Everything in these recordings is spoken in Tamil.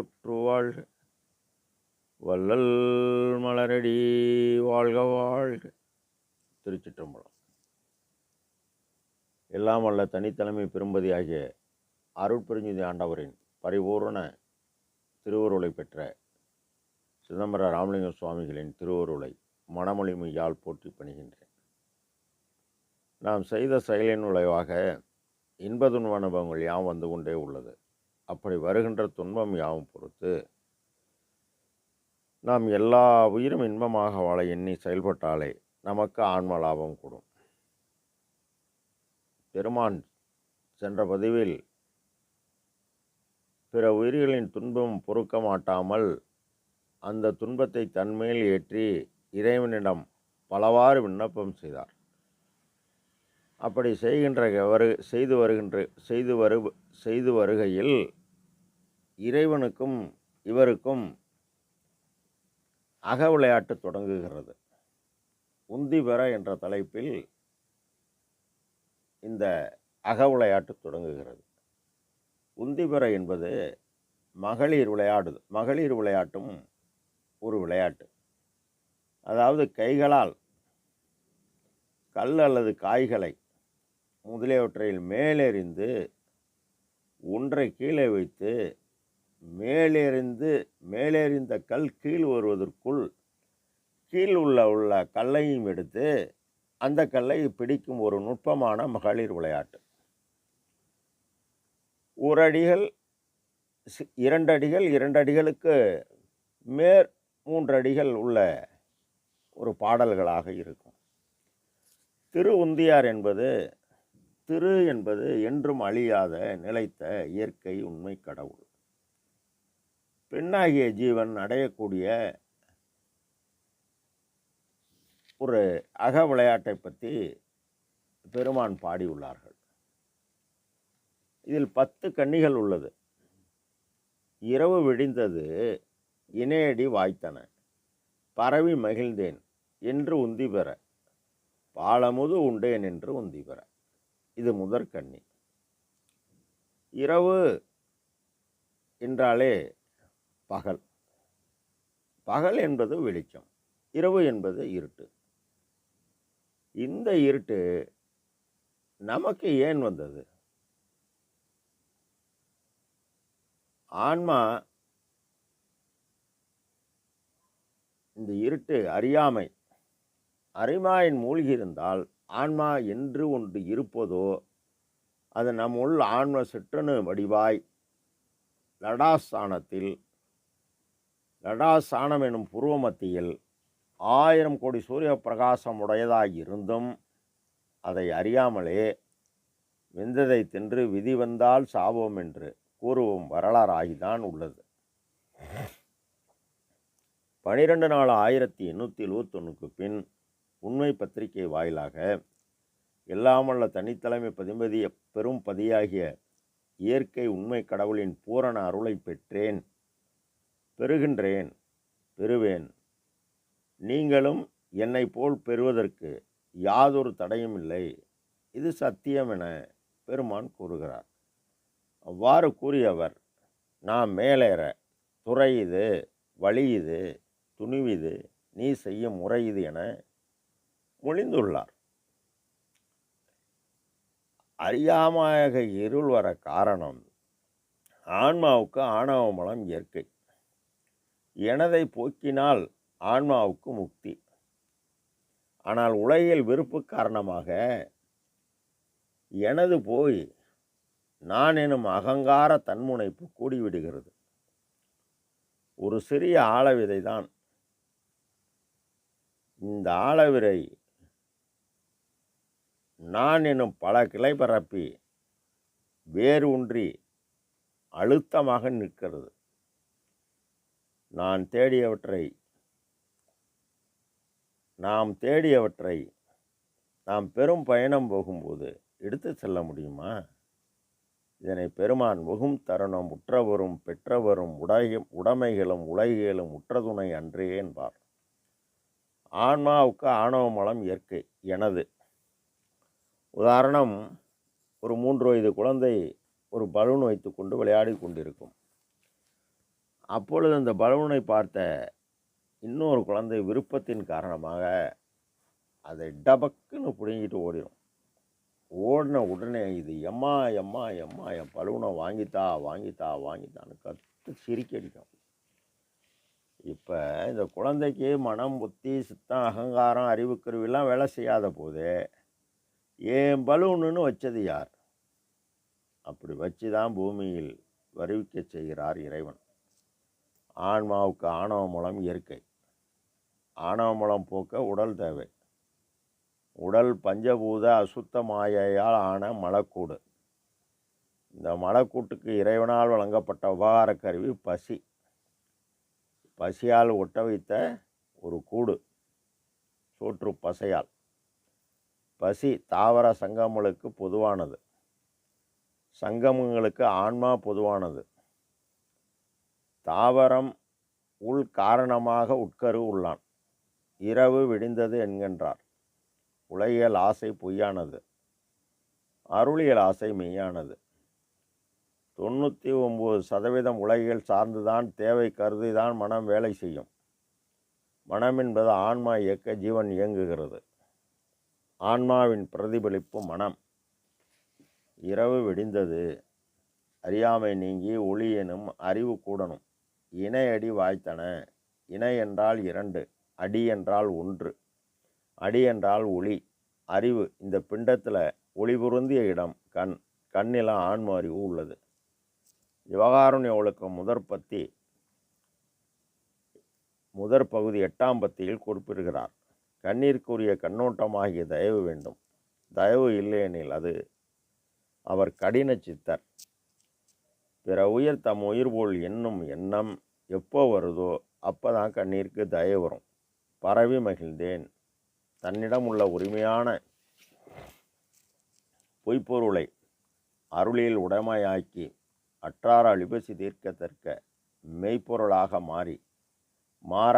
இன்புற்று வாழ்க வள்ளல் மலரடி வாழ்க வாழ்க. திருச்சிற்றம்பலம். எல்லாம் வல்ல தனித்தலைமை பெரும்பதியாகிய அருட்பெருஞ்சுதி ஆண்டவரின் பரிபூரண திருவருளை பெற்ற சிதம்பர ராமலிங்க சுவாமிகளின் திருவருளை மணமொழி மெய்யால் போற்றி பணிகின்றேன். நாம் செய்த செயலின் விளைவாக இன்பதுன்ப அனுபவங்கள் யாம் வந்து கொண்டே உள்ளது. அப்படி வருகின்ற துன்பம் யாவும் பொறுத்து நாம் எல்லா உயிரும் இன்பமாக வாழ எண்ணி செயல்பட்டாலே நமக்கு ஆன்ம லாபம் கூடும். பெருமான் சென்ற பதிவில் பிற உயிர்களின் துன்பம் பொறுக்க மாட்டாமல் அந்த துன்பத்தை தன்மேல் ஏற்றி இறைவனிடம் பலவாறு விண்ணப்பம் செய்தார். அப்படி செய்கின்ற வரு செய்து வருகின்ற செய்து வரு செய்து வருகையில் இறைவனுக்கும் இவருக்கும் அக விளையாட்டு தொடங்குகிறது. உந்தி பெற என்ற தலைப்பில் இந்த அக விளையாட்டு தொடங்குகிறது. உந்தி பெற என்பது மகளிர் விளையாடுது மகளிர் விளையாட்டும் ஒரு விளையாட்டு. அதாவது கைகளால் கல் அல்லது காய்களை முதலியவற்றையில் மேலெறிந்து ஒன்றை கீழே வைத்து மேலேறிந்து மேலேறிந்த கல் கீழ் வருவதற்குள் கீழ் உள்ள உள்ள கல்லையும் எடுத்து அந்த கல்லை பிடிக்கும் ஒரு நுட்பமான மகளிர் விளையாட்டு. ஒரு அடிகள் சி- இரண்டு அடிகள் இரண்டு அடிகளுக்கு மேற் மூன்று அடிகள் உள்ள ஒரு பாடல்களாக இருக்கும். திரு உந்தியார் என்பது திரு என்பது என்றும் அழியாத நிலைத்த இயற்கை உண்மை கடவுள். பெண்ணாகிய ஜீவன் அடையக்கூடிய ஒரு அக விளையாட்டை பற்றி பெருமான் பாடியுள்ளார்கள். இதில் பத்து கன்னிகள் உள்ளது. இரவு விடிந்தது இணையடி வாய்த்தன. பரவி மகிழ்ந்தேன் என்று உந்தி பெற. பாலமுது உண்டேன் என்று உந்தி பெற. இது முதற்கன்னி இரவு என்றாலே பகல். பகல் என்பது வெளிச்சம் இரவு என்பது இருட்டு. இந்த இருட்டு நமக்கு ஏன் வந்தது? ஆன்மா இந்த இருட்டு அறியாமை அறிமாயின் மூழ்கி இருந்தால் ஆன்மா என்று ஒன்று இருப்பதோ அது நம்முள் ஆன்ம சிற்றணு வடிவாய் லடாஸ்தானத்தில் லடாஸ்தானம் எனும் புருவ மத்தியில் ஆயிரம் கோடி சூரிய பிரகாசம் உடையதாக இருந்தும் அதை அறியாமலே வெந்ததை தின்று விதி வந்தால் சாவோம் என்று கூறுவோம் வரலாறாகிதான் உள்ளது. பனிரெண்டு நாலு ஆயிரத்தி எண்ணூற்றி எழுபத்தொன்னுக்கு பின் உண்மை பத்திரிகை வாயிலாக எல்லாமல்ல தனித்தலைமை பதிமதிய பெரும் பதியாகிய இயற்கை உண்மை கடவுளின் பூரண அருளை பெற்றேன். பெறுகின்றேன் பெறுவேன். நீங்களும் என்னை போல் பெறுவதற்கு யாதொரு தடையும் இல்லை. இது சத்தியம் என பெருமான் கூறுகிறார். அவ்வாறு கூறியவர் நான் மேலேற துறை இது வழி இது துணிவிது நீ செய்யும் முறை இது என மொழிந்துள்ளார். அறியாமையாக இருள் வர காரணம் ஆன்மாவுக்கு ஆணவ மலம் இயற்கை. எனதை போக்கினால் ஆன்மாவுக்கு முக்தி. ஆனால் உலகில் வெறுப்பு காரணமாக எனது போய் நான் எனும் அகங்கார தன்முனைப்பு கூடிவிடுகிறது. ஒரு சிறிய ஆழவிதை தான். இந்த ஆழவிரை நான் எனும் பல கிளை பரப்பி வேறு ஒன்றி அழுத்தமாக நிற்கிறது. நான் தேடியவற்றை நாம் தேடியவற்றை நாம் பெரும் பயணம் போகும்போது எடுத்து செல்ல முடியுமா? இதனை பெருமான் முகும் தருணம் உற்றவரும் பெற்றவரும் உடைய உடைமைகளும் உலகியலும் உற்றதுணை அன்றே என்பார். ஆன்மாவுக்கு ஆணவ மலம் இயற்கை எனது. உதாரணம் ஒரு மூன்று வயது குழந்தை ஒரு பலூன் வைத்துக்கொண்டு விளையாடி கொண்டிருக்கும். அப்பொழுது அந்த பலூனை பார்த்த இன்னொரு குழந்தை விருப்பத்தின் காரணமாக அதை டபக்குன்னு பிடுங்கிட்டு ஓடிடும் ஓடின உடனே இது எம்மா எம்மா எம்மா என் பலூனை வாங்கித்தா வாங்கித்தா வாங்கித்தான்னு கற்று சிரிக்கடிக்கும் இப்போ இந்த குழந்தைக்கு மனம் புத்தி சித்தம் அகங்காரம் அறிவுக்கருவிலாம் வேலை செய்யாத போது ஏன் பலூனுன்னு வச்சது யார்? அப்படி வச்சு தான் பூமியில் வருவிக்க செய்கிறார் இறைவன். ஆன்மாவுக்கு ஆணவ மூலம் இயற்கை. ஆணவ மூலம் போக்க உடல் தேவை. உடல் பஞ்சபூத அசுத்த மாயையால் ஆன மலக்கூடு. இந்த மலக்கூட்டுக்கு இறைவனால் வழங்கப்பட்ட உபகார கருவி பசி. பசியால் ஒட்ட வைத்த ஒரு கூடு. சோற்று பசையால். பசி தாவர சங்கமங்களுக்கு பொதுவானது. சங்கமங்களுக்கு ஆன்மா பொதுவானது. தாவரம் உள் காரணமாக உட்கரு உள்ளான். இரவு விடிந்தது என்கின்றார். உலகியல் ஆசை பொய்யானது. அருளியல் ஆசை மெய்யானது. தொண்ணூற்றி ஒம்பது சதவீதம் உலகியல் சார்ந்துதான் தேவை கருதிதான் மனம் வேலை செய்யும். மனம் என்பது ஆன்மா இயக்க ஜீவன் இயங்குகிறது. ஆன்மாவின் பிரதிபலிப்பு மனம். இரவு விடிந்தது. அறியாமை நீங்கி ஒளி எனும் அறிவு கூடணும். இணை அடி வாய்த்தன. இணை என்றால் இரண்டு அடி என்றால் ஒன்று அடி என்றால் ஒளி. அறிவு இந்த பிண்டத்தில் ஒளி பொருந்திய இடம் கண். கண்ணில் ஆன்ம அறிவு உள்ளது. விவகாரண்ய ஒழுக்கம் முதற் பத்தி முதற் பகுதி எட்டாம் பத்தியில் குறிப்பிடுகிறார். கண்ணீருக்குரிய கண்ணோட்டமாகிய தயவு வேண்டும். தயவு இல்லையெனில் அது அவர் கடின சித்தர். பிற உயிர் தம் உயிர் போல் என்னும் எண்ணம் எப்போ வருதோ அப்போ தான் கண்ணீருக்கு தய வரும். பரவி மகிழ்ந்தேன். தன்னிடம் உள்ள உரிமையான பொய்ப்பொருளை அருளில் உடைமையாக்கி அற்றார அழிபசி தீர்க்கத்தற்க மெய்ப்பொருளாக மாறி மாற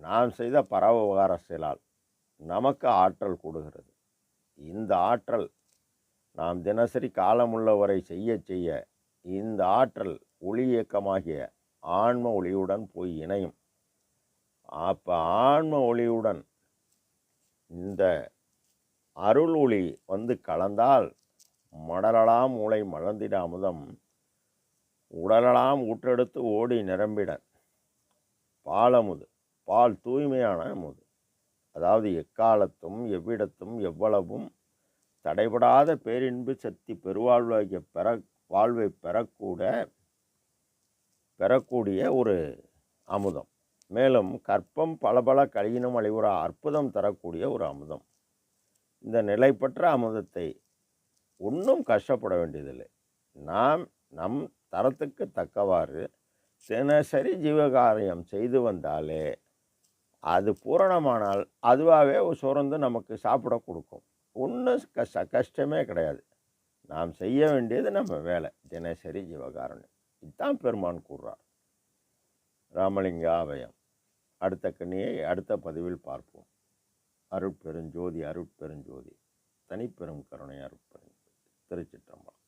நாம் செய்த பரவ உபகார செயலால் நமக்கு ஆற்றல் கூடுகிறது. இந்த ஆற்றல் நாம் தினசரி காலமுள்ளவரை செய்ய செய்ய இந்த ஆற்றல் ஒளி இயக்கமாகிய ஆன்ம ஒளியுடன் போய் இணையும். அப்போ ஆன்ம ஒளியுடன் இந்த அருள் ஒளி வந்து கலந்தால் மடலலாம் மூளை மலர்ந்திட அமுதம் உடலலாம் ஊற்றெடுத்து ஓடி நிரம்பிட பாலமுது பால் தூய்மையான அமுது. அதாவது எக்காலத்தும் எவ்விடத்தும் எவ்வளவும் தடைபடாத பேரின்பு சக்தி பெருவாழ்வாகிய பெற வாழ்வை பெறக்கூட பெறக்கூடிய ஒரு அமுதம். மேலும் கற்பம் பல பல கழியினும் அழிவுற அற்புதம் தரக்கூடிய ஒரு அமுதம். இந்த நிலைப்பற்ற அமுதத்தை ஒன்றும் கஷ்டப்பட வேண்டியதில்லை. நாம் நம் தரத்துக்கு தக்கவாறு தினசரி ஜீவகாரியம் செய்து வந்தாலே அது பூரணமானால் அதுவாகவே சுரந்து நமக்கு சாப்பிட கொடுக்கும். ஒன்றும் கஷ்ட கஷ்டமே கிடையாது. நாம் செய்ய வேண்டியது நம்ம வேலை. தினசரி ஜீவகாரணம் இதுதான் பெருமான் கூறுறார். ராமலிங்க ஆபயம் அடுத்த கண்ணியை அடுத்த பதிவில் பார்ப்போம். அருட்பெருஞ்சோதி அருட்பெருஞ்சோதி. தனிப்பெரும் கருணை அருட்பெருஞ்சோதி. திருச்சிற்றம்பலம்.